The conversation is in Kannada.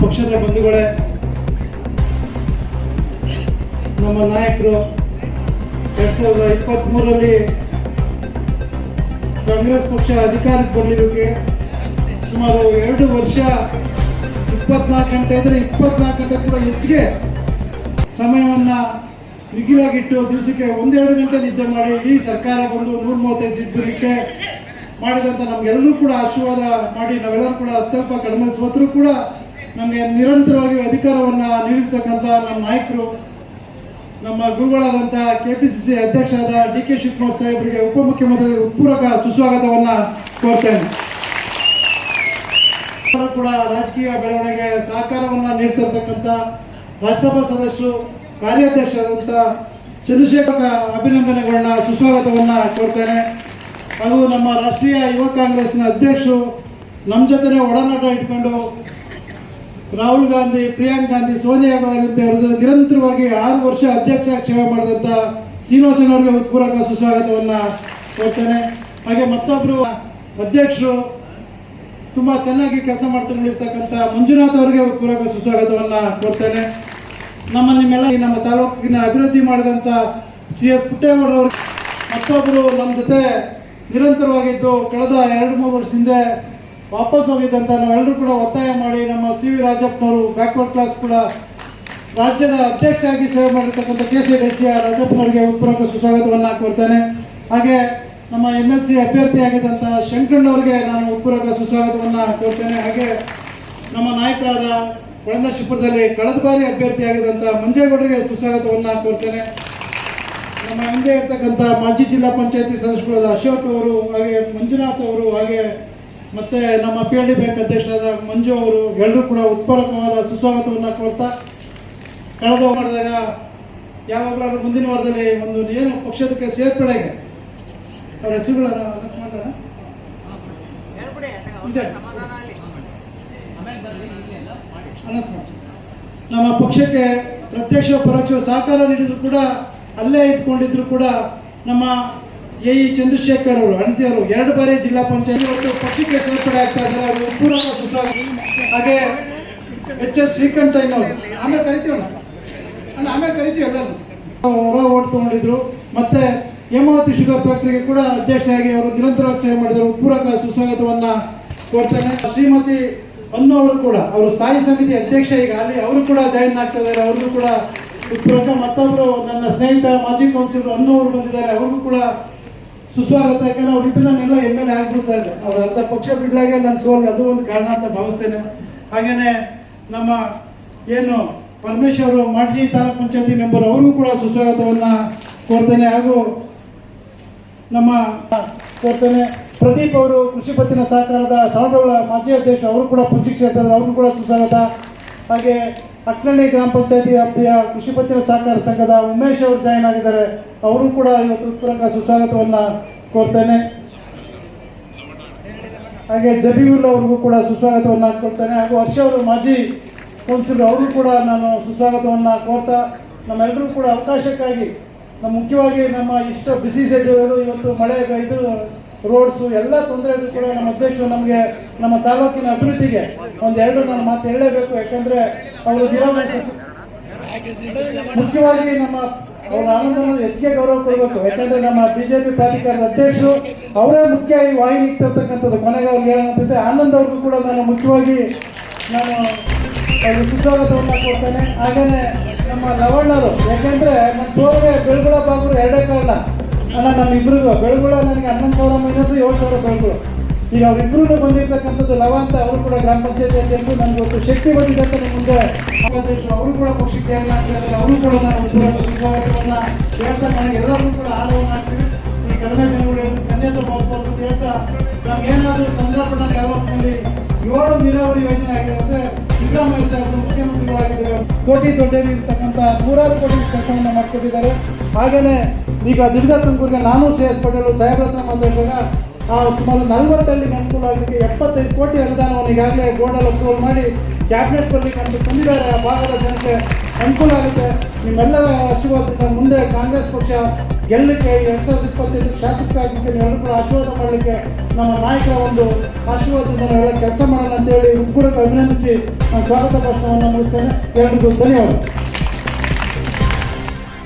ಪಕ್ಷದ ಬಂಧುಗಳೇ, ನಮ್ಮ ನಾಯಕರು, ಎರಡ್ ಸಾವಿರದ ಇಪ್ಪತ್ತ್ ಮೂರರಲ್ಲಿ ಕಾಂಗ್ರೆಸ್ ಪಕ್ಷ ಅಧಿಕಾರಕ್ಕೆ ಬಂದಿರೋಕೆ ಸುಮಾರು ಎರಡು ವರ್ಷ, ಇಪ್ಪತ್ನಾಲ್ಕು ಗಂಟೆ ಇದ್ರೆ ಇಪ್ಪತ್ನಾಲ್ಕು ಗಂಟೆ ಕೂಡ ಹೆಚ್ಚಿಗೆ ಸಮಯವನ್ನ ಮಿಗಿಲಾಗಿಟ್ಟು ದಿವಸಕ್ಕೆ ಒಂದೆರಡು ಗಂಟೆ ನಿದ್ದೆ ಮಾಡಿ ಇಡೀ ಸರ್ಕಾರ ಬಂದು ನೂರ ಮೂವತ್ತೈದು ಸೀಟ್ ಬರಲಿಕ್ಕೆ ಮಾಡಿದಂಥ ನಮ್ಗೆಲ್ಲರೂ ಕೂಡ ಆಶೀರ್ವಾದ ಮಾಡಿ, ನಾವೆಲ್ಲರೂ ಕೂಡ ಅತ್ಯಲ್ಪ ಕಡಿಮೆ ಸೋತರೂ ಕೂಡ ನಮಗೆ ನಿರಂತರವಾಗಿ ಅಧಿಕಾರವನ್ನು ನೀಡಿರ್ತಕ್ಕಂಥ ನಮ್ಮ ನಾಯಕರು, ನಮ್ಮ ಗುರುಗಳಾದಂಥ ಕೆ ಪಿ ಸಿ ಸಿ ಅಧ್ಯಕ್ಷರಾದ ಡಿ ಕೆ ಶಿವಕುಮಾರ್ ಸಾಹೇಬರಿಗೆ ಉಪಮುಖ್ಯಮಂತ್ರಿ ಪೂರಕ ಸುಸ್ವಾಗತವನ್ನು ಕೋರ್ತೇನೆ ಕೂಡ ರಾಜಕೀಯ ಬೆಳವಣಿಗೆ ಸಹಕಾರವನ್ನು ನೀಡ್ತಿರ್ತಕ್ಕಂಥ ರಾಜ್ಯಸಭಾ ಸದಸ್ಯರು, ಕಾರ್ಯಾಧ್ಯಕ್ಷರಾದಂಥ ಚಂದ್ರಶೇಖರ ಅಭಿನಂದನೆಗಳನ್ನ, ಸುಸ್ವಾಗತವನ್ನು ಕೋರ್ತೇನೆ ಹಾಗೂ ನಮ್ಮ ರಾಷ್ಟ್ರೀಯ ಯುವ ಕಾಂಗ್ರೆಸ್ನ ಅಧ್ಯಕ್ಷರು ನಮ್ಮ ಜೊತೆ ಒಡನಾಟ ಇಟ್ಕೊಂಡು ರಾಹುಲ್ ಗಾಂಧಿ, ಪ್ರಿಯಾಂಕ್ ಗಾಂಧಿ, ಸೋನಿಯಾ ಗಾಂಧಿ ಅವರ ನಿರಂತರವಾಗಿ ಆರು ವರ್ಷ ಅಧ್ಯಕ್ಷ ಸೇವೆ ಮಾಡಿದಂಥ ಶ್ರೀನಿವಾಸನ್ ಅವರಿಗೆ ಪೂರಕ ಸುಸ್ವಾಗತವನ್ನು ಕೊಡ್ತೇನೆ. ಹಾಗೆ ಮತ್ತೊಬ್ಬರು ಅಧ್ಯಕ್ಷರು ತುಂಬಾ ಚೆನ್ನಾಗಿ ಕೆಲಸ ಮಾಡ್ಕೊಂಡಿರ್ತಕ್ಕಂಥ ಮಂಜುನಾಥ್ ಅವರಿಗೆ ಪೂರಕ ಸುಸ್ವಾಗತವನ್ನ ಕೊಡ್ತೇನೆ. ನಮ್ಮ ನಿಮ್ಮೆಲ್ಲ ನಮ್ಮ ತಾಲೂಕಿನ ಅಭಿವೃದ್ಧಿ ಮಾಡಿದಂಥ ಸಿ ಎಸ್ ಪುಟ್ಟೇಗೌಡರವರು ಮತ್ತೊಬ್ಬರು ನಮ್ಮ ಜೊತೆ ನಿರಂತರವಾಗಿದ್ದು ಕಳೆದ ಎರಡು, ಮೂರು ವರ್ಷದಿಂದ ವಾಪಸ್ ಹೋಗಿದ್ದಂತ ನಾವೆಲ್ಲರೂ ಕೂಡ ಒತ್ತಾಯ ಮಾಡಿ ನಮ್ಮ ಸಿ ವಿ ರಾಜಪ್ಪನವರು ಬ್ಯಾಕ್ವರ್ಡ್ ಕ್ಲಾಸ್ ಕೂಡ ರಾಜ್ಯದ ಅಧ್ಯಕ್ಷರಾಗಿ ಸೇವೆ ಮಾಡಿರ್ತಕ್ಕಂಥ K C D C R ರಾಜಪ್ಪನವರಿಗೆ ಉತ್ಪೂರ್ವಕ ಸುಸ್ವಾಗತವನ್ನು ಕೋರ್ತೇನೆ. ಹಾಗೆ ನಮ್ಮ ಎಂ ಎಲ್ ಸಿ ಅಭ್ಯರ್ಥಿಯಾಗಿದ್ದಂಥ ಶಂಕರಣ್ಣವರಿಗೆ ನಾನು ಉತ್ಪೂರ್ವಕ ಸುಸ್ವಾಗತವನ್ನು ಕೋರ್ತೇನೆ. ಹಾಗೆ ನಮ್ಮ ನಾಯಕರಾದ ಕೊಳಂದಶಿಪುರದಲ್ಲಿ ಕಳೆದ ಬಾರಿ ಅಭ್ಯರ್ಥಿಯಾಗಿದ್ದಂಥ ಮಂಜೇಗೌಡರಿಗೆ ಸುಸ್ವಾಗತವನ್ನು ಕೋರ್ತೇನೆ. ನಮ್ಮ ಹಿಂದೆ ಇರ್ತಕ್ಕಂಥ ಮಾಜಿ ಜಿಲ್ಲಾ ಪಂಚಾಯತಿ ಸದಸ್ಯರಾದ ಅಶೋಕ್ ಅವರು ಹಾಗೆ ಮಂಜುನಾಥ್ ಅವರು ಹಾಗೆ ಮತ್ತೆ ನಮ್ಮ ಪಿ ಎಲ್ ಡಿ ಬ್ಯಾಂಕ್ ಅಧ್ಯಕ್ಷರಾದ ಮಂಜು ಅವರು ಎಲ್ಲರೂ ಕೂಡ ಉತ್ಪಾದಕವಾದ ಸುಸ್ವಾಗತವನ್ನು ಕೋರ್ತಾ ಕಳೆದ ಮಾಡಿದಾಗ ಯಾವಾಗಲಾದ್ರೂ ಮುಂದಿನ ವಾರದಲ್ಲಿ ಒಂದು ಏನು ಪಕ್ಷದಕ್ಕೆ ಸೇರ್ಪಡೆಗೆ ಅವರ ಹೆಸರುಗಳನ್ನು ಮಾಡಿ. ನಮ್ಮ ಪಕ್ಷಕ್ಕೆ ಪ್ರತ್ಯಕ್ಷ ಪರೋಕ್ಷ ಸಹಕಾರ ನೀಡಿದ್ರು ಕೂಡ, ಅಲ್ಲೇ ಇದ್ಕೊಂಡಿದ್ರು ಕೂಡ ನಮ್ಮ ಎ ಇ ಚಂದ್ರಶೇಖರ್ ಅವರು, ಅಣತಿಯವರು, ಎರಡು ಬಾರಿ ಜಿಲ್ಲಾ ಪಂಚಾಯತ್ ಇವತ್ತು ಪಕ್ಷಕ್ಕೆ ಸೇರ್ಪಡೆ ಆಗ್ತಾ ಇದ್ದಾರೆ. ಅವರು ಪೂರಕ ಸುಸ್ವಾಗತ. ಹಾಗೆ ಎಚ್ ಎಸ್ ಶ್ರೀಕಂಠಯ್ಯನವರು ಆಮೇಲೆ ಕರಿತೀವಣ್ಣ. ಅಲ್ಲ, ಆಮೇಲೆ ಕರಿತೀವಿ ಎಲ್ಲರೂ. ಹೊರ ಓಟ್ ತಗೊಂಡಿದ್ರು. ಮತ್ತೆ ಹೇಮಾವತಿ ಶುಗರ್ ಫ್ಯಾಕ್ಟ್ರಿಗೆ ಕೂಡ ಅಧ್ಯಕ್ಷರಾಗಿ ಅವರು ನಿರಂತರವಾಗಿ ಸೇವೆ ಮಾಡಿದರು. ಪೂರಕ ಸುಸ್ವಾಗತವನ್ನ ಕೋರ್ತೇನೆ. ಶ್ರೀಮತಿ ಅನ್ನು ಅವರು ಕೂಡ, ಅವರು ಸ್ಥಾಯಿ ಸಮಿತಿ ಅಧ್ಯಕ್ಷ ಈಗ. ಅಲ್ಲಿ ಅವರು ಕೂಡ ಜಾಯಿನ್ ಆಗ್ತಾ ಇದ್ದಾರೆ. ಅವ್ರಿಗೂ ಕೂಡ ಪೂರಕ ಮತ್ತೊಬ್ಬರು ನನ್ನ ಸ್ನೇಹಿತ ಮಾಜಿ ಕೌನ್ಸಿಲರ್ ಅನ್ನು ಅವರು ಬಂದಿದ್ದಾರೆ. ಅವ್ರಿಗೂ ಕೂಡ ಸುಸ್ವಾಗತ ಯಾಕಂದ್ರೆ ಅವ್ರು ಇದ್ದು ನಾನೆಲ್ಲ ಎಂ ಎಲ್ ಎ ಆಗ್ಬಿಡ್ತಾ ಇದೆ ಅವ್ರ ಅರ್ಧ ಪಕ್ಷ ಬಿಡ್ಲಾಗೆ ನನ್ನ ಸೋಲ್ ಅದು ಒಂದು ಕಾರಣ ಅಂತ ಭಾವಿಸ್ತೇನೆ. ಹಾಗೇನೆ ನಮ್ಮ ಏನು ಪರಮೇಶ್ ಮಾಜಿ ತಾಲೂಕ್ ಪಂಚಾಯತಿ ಮೆಂಬರ್ ಅವ್ರಿಗೂ ಕೂಡ ಸುಸ್ವಾಗತವನ್ನ ಕೋರ್ತೇನೆ. ಹಾಗೂ ನಮ್ಮ ಕೋರ್ತೇನೆ ಪ್ರದೀಪ್ ಅವರು, ಕೃಷಿ ಪತ್ತಿನ ಸಹಕಾರದ ಶ್ರವಣಬೆಳಗೊಳ ಮಾಜಿ ಅಧ್ಯಕ್ಷ, ಅವರು ಕೂಡ ಪಂಚಿಗೆ ಸೇರ್ತಾರೆ ಅವ್ರಿಗೂ ಕೂಡ ಸುಸ್ವಾಗತ. ಹಾಗೆ ಅಕ್ನಳ್ಳಿ ಗ್ರಾಮ ಪಂಚಾಯತಿ ವ್ಯಾಪ್ತಿಯ ಕೃಷಿ ಪತ್ತಿನ ಸಹಕಾರ ಸಂಘದ ಉಮೇಶ್ ಅವರು ಜಾಯಿನ್ ಆಗಿದ್ದಾರೆ. ಅವರು ಕೂಡ ಇವತ್ತು ಪೂರಕ ಸುಸ್ವಾಗತವನ್ನು ಕೋರ್ತೇನೆ. ಹಾಗೆ ಜಬೀವುಲ್ ಅವ್ರಿಗೂ ಕೂಡ ಸುಸ್ವಾಗತವನ್ನು ಕೊಡ್ತೇನೆ ಹಾಗೂ ಹರ್ಷ ಅವರು ಮಾಜಿ ಕೌನ್ಸಿಲರ್ ಅವರು ಕೂಡ ನಾನು ಸುಸ್ವಾಗತವನ್ನು ಕೋರ್ತಾ ನಮ್ಮೆಲ್ಲರೂ ಕೂಡ ಅವಕಾಶಕ್ಕಾಗಿ ನಮ್ಮ ಮುಖ್ಯವಾಗಿ ನಮ್ಮ ಇಷ್ಟ ಬಿಸಿ ಶೆಡ್ಯೂಲ್ ಇವತ್ತು ಮಳೆ ಇದು ರೋಡ್ಸು ಎಲ್ಲ ತೊಂದರೆ ಇದ್ರು ಕೂಡ ನಮ್ಮ ಅಧ್ಯಕ್ಷರು ನಮಗೆ ನಮ್ಮ ತಾಲೂಕಿನ ಅಭಿವೃದ್ಧಿಗೆ ಒಂದೆರಡು ನಾನು ಮಾತು ಹೇಳಲೇಬೇಕು. ಯಾಕಂದ್ರೆ ಅವರು ದಿನ ಮುಖ್ಯವಾಗಿ ನಮ್ಮ ಅವ್ರ ಆನಂದವನ್ನು ಹೆಚ್ಚಿಗೆ ಗೌರವ ಕೊಡಬೇಕು. ಯಾಕಂದ್ರೆ ನಮ್ಮ ಬಿಜೆಪಿ ಪ್ರಾಧಿಕಾರದ ಅಧ್ಯಕ್ಷರು ಅವರೇ ಮುಖ್ಯ ಈ ವಾಹಿನಿ ಇರ್ತಕ್ಕಂಥದ್ದು ಕೊನೆಗೆ ಅವ್ರಿಗೆ ಹೇಳೋಂತಿದ್ದೆ ಆನಂದ್ ಅವ್ರಿಗೂ ಕೂಡ ನಾನು ಮುಖ್ಯವಾಗಿ ನಾನು ಅವ್ರಿಗೆ ಸುಸ್ವಾಗತವನ್ನು ಕೊಡ್ತೇನೆ. ಹಾಗೇನೆ ನಮ್ಮ ಲವಣ್ಣರು, ಯಾಕಂದ್ರೆ ನಮ್ಮ ಸೋಲಿಗೆ ಬೆಳಗುಳ ಬಾಗರು ಎರಡೇ ಕಾರಣ ಅಲ್ಲ ನಾನು ಇಬ್ರಿಗೂ ಬೆಳಗುಳ, ನನಗೆ ಹನ್ನೊಂದು ಸಾವಿರ ಮೈನಸ್ ಏಳು ಸಾವಿರ ಬೆಳಗುಳು. ಈಗ ಅವರಿಬ್ರು ಬಂದಿರ್ತಕ್ಕಂಥದ್ದು ಲವ ಅಂತ ಅವರು ಕೂಡ ಗ್ರಾಮ ಪಂಚಾಯತಿ ಅಧ್ಯಕ್ಷರು, ನನಗೆ ಒಂದು ಶಕ್ತಿ ಬಂದಿದೆ ಅಂತ ನಿಮ್ಮ ಮುಂದೆ. ಅವರು ಕೂಡ ಪಕ್ಷಕ್ಕೆ ಏನ್ ಮಾಡ್ತಿದ್ದಾರೆ ಅವರು ಕೂಡ ನಾನು ಪೂರಕ ಸುಸ್ವಾಗತವನ್ನ ಹೇಳ್ತಾ, ನನಗೆ ಎಲ್ಲರೂ ಕೂಡ ಆಲೋಚನೆ ಹಾಕ್ತೀವಿ ಈ ಕಡಿಮೆ ಜನಗಳು ಧನ್ಯತೆ ಭಾವಿಸ್ಬೋದು ಅಂತ ಹೇಳ್ತಾ ನಮ್ಗೆ ಏನಾದರೂ ಸಂದರ್ಭದಲ್ಲಿ ತಾಲೂಕಿನಲ್ಲಿ ಏಳು ನೀರಾವರಿ ಯೋಜನೆ ಆಗಿದೆ ಅಂದ್ರೆ ಸಿದ್ದರಾಮಯ್ಯ ಸಾಹೇಬರು ಮುಖ್ಯಮಂತ್ರಿಗಳಾಗಿದ್ದಾರೆ. ಕೋಟಿ ದೊಡ್ಡೇರಿ ಇರ್ತಕ್ಕಂಥ ನೂರಾರು ಕೋಟಿ ಕೆಲಸವನ್ನು ಮಾಡಿಕೊಟ್ಟಿದ್ದಾರೆ ಹಾಗೆಯೇ ಈಗ ದುರ್ಗಾ ತುಮಕೂರಿಗೆ ನಾನು ಸಿ ಎಸ್ ಪಟೇಲ್ ಸಾಹೇಬ್ರ ಮಾತಾಡಿದಾಗ ಆ ಸುಮಾರು ನಲವತ್ತಳ್ಳಿಗೆ ಅನುಕೂಲ ಆಗಲಿಕ್ಕೆ ಎಪ್ಪತ್ತೈದು ಕೋಟಿ ಅನುದಾನವನ್ನು ಈಗಾಗಲೇ ಬೋರ್ಡಲ್ಲಿ ಅಪ್ರೂವಲ್ ಮಾಡಿ, ಕ್ಯಾಬಿನೆಟ್ ಬರಲಿಕ್ಕೆ ಅಂತ ತಂದಿದ್ದಾರೆ. ಆ ಭಾಗದ ಜನಕ್ಕೆ ಅನುಕೂಲ ಆಗುತ್ತೆ. ನಿಮ್ಮೆಲ್ಲರ ಆಶೀರ್ವಾದದಿಂದ ಮುಂದೆ ಕಾಂಗ್ರೆಸ್ ಪಕ್ಷ ಗೆಲ್ಲಕ್ಕೆ ಎರಡು ಸಾವಿರದ ಇಪ್ಪತ್ತೈದು ಶಾಸಕ ಆಗಲಿಕ್ಕೆ ನೀವೆಲ್ಲರೂ ಕೂಡ ಆಶೀರ್ವಾದ ಮಾಡಲಿಕ್ಕೆ ನಮ್ಮ ನಾಯಕರ ಒಂದು ಆಶೀರ್ವಾದದಿಂದ ನಾವೆಲ್ಲ ಕೆಲಸ ಮಾಡೋಣ ಅಂತೇಳಿ ಉಪ್ಪುರಕ್ಕೆ ಅಭಿನಂದಿಸಿ ನಾನು ಸ್ವಾಗತ ಭಾಷಣವನ್ನು ಮುಗಿಸ್ತೇನೆ. ಎರಡು ಧನ್ಯವಾದ